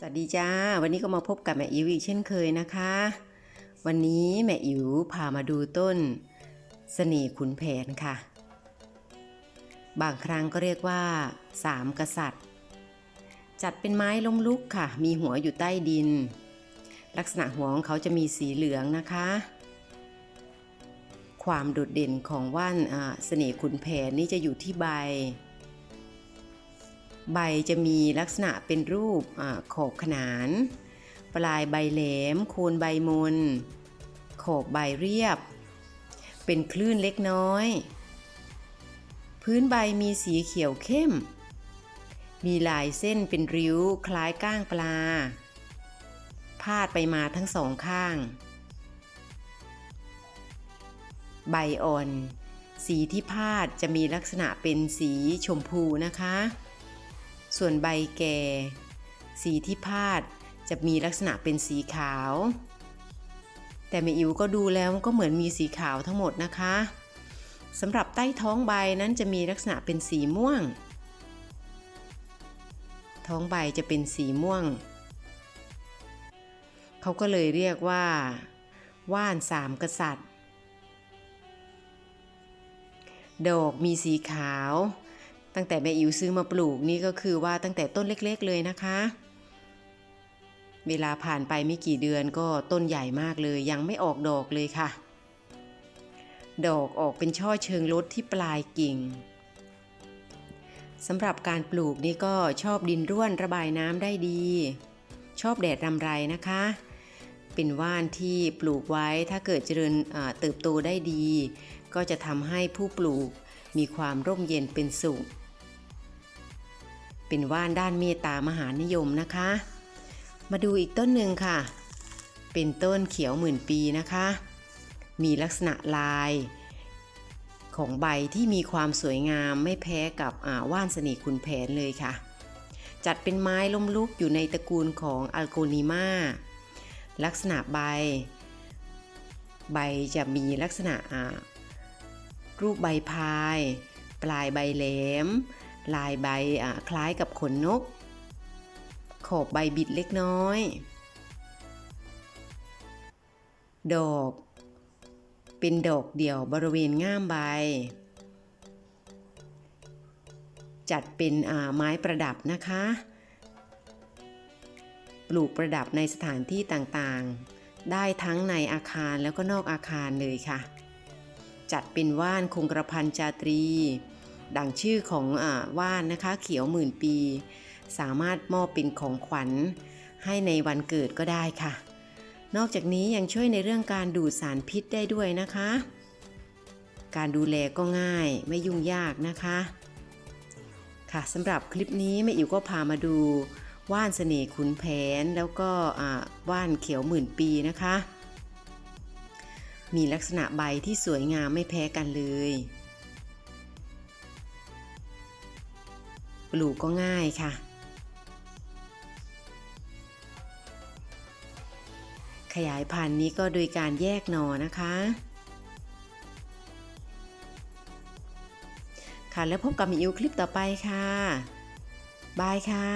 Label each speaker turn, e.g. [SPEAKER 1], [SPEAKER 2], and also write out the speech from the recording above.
[SPEAKER 1] สวัสดีจ้า วันนี้ก็มาพบกับแม่อิ๋วอีกเช่นเคยนะคะ วันนี้แม่อิ๋วพามาดูต้นเสน่ห์ขุนแผนค่ะ บางครั้งก็เรียกว่าสามกษัตริย์ จัดเป็นไม้ล้มลุกค่ะ มีหัวอยู่ใต้ดิน ลักษณะหัวของเขาจะมีสีเหลืองนะคะ ความโดดเด่นของว่านอ่าเสน่ห์ขุนแผนนี่จะอยู่ที่ใบ ใบจะมีลักษณะเป็นรูปอขอบขนาน ปลายใบแหลมโคนใบมน ขอบใบเรียบ เป็นคลื่นเล็กน้อย พื้นใบมีสีเขียวเข้ม มีลายเส้นเป็นริ้วคล้ายก้างปลา พาดไปมาทั้งสองข้าง ใบอ่อน สีที่พาดจะมีลักษณะเป็นสีชมพูนะคะ ส่วนใบแก่ สีที่พาดจะมีลักษณะเป็นสีขาว แต่แม่อิ๋วก็ดูแล้วก็เหมือนมีสีขาวทั้งหมดนะคะสำหรับใต้ท้องใบนั้นจะมีลักษณะเป็นสีม่วง ท้องใบจะเป็นสีม่วง เขาก็เลยเรียกว่า ว่านสามกษัตริย์ ดอกมีสีขาว ตั้งแต่แม่อิ๋วซื้อมาปลูกนี่ก็คือว่าตั้งแต่ต้นเล็กๆเลยนะคะ เวลาผ่านไปไม่กี่เดือนก็ต้นใหญ่มากเลย ยังไม่ออกดอกเลยค่ะ ดอกออกเป็นช่อเชิงลดที่ปลายกิ่งสำหรับการปลูกนี่ก็ชอบดินร่วนระบายน้ำได้ดี ชอบแดดรำไรนะคะ เป็นว่านที่ปลูกไว้ถ้าเกิดเจริญเติบโตได้ดี ก็จะทำให้ผู้ปลูก มีความร่มเย็นเป็นสุข เป็นว่านด้านเมตตามหานิยมนะคะ มาดูอีกต้นหนึ่งค่ะ เป็นต้นเขียวหมื่นปีนะคะ มีลักษณะลาย ของใบที่มีความสวยงามไม่แพ้กับว่านสนิคุณแผนเลยค่ะ จัดเป็นไม้ล้มลุกอยู่ในตระกูลของอัลโกนิมาลักษณะใบ ใบจะมีลักษณะ รูปใบพาย ปลายใบแหลม ลายใบคล้ายกับขนนก ขอบใบบิดเล็กน้อย ดอก เป็นดอกเดี่ยวบริเวณง่ามใบ จัดเป็นไม้ประดับนะคะ ปลูกประดับในสถานที่ต่างๆ ได้ทั้งในอาคารแล้วก็นอกอาคารเลยค่ะ จัดเป็นว่านคงกระพันจาตรี ดังชื่อของอว่านนะคะเขียวหมื่นปี สามารถมอบเป็นของขวัญให้ในวันเกิดก็ได้ค่ะ นอกจากนี้ยังช่วยในเรื่องการดูดสารพิษได้ด้วยนะคะ การดูแลก็ง่ายไม่ยุ่งยากนะคะ ค่ะสำหรับคลิปนี้แม่อิ๋วก็พามาดูว่านเสน่ห์ขุนแผนแล้วก็ว่านเขียวหมื่นปีนะคะ มีลักษณะใบที่สวยงามไม่แพ้กันเลย ปลูกก็ง่ายค่ะ ขยายพันธุ์นี้ก็โดยการแยกหน่อนะคะ ค่ะแล้วพบกับมีอิวคลิปต่อไปค่ะ บายค่ะ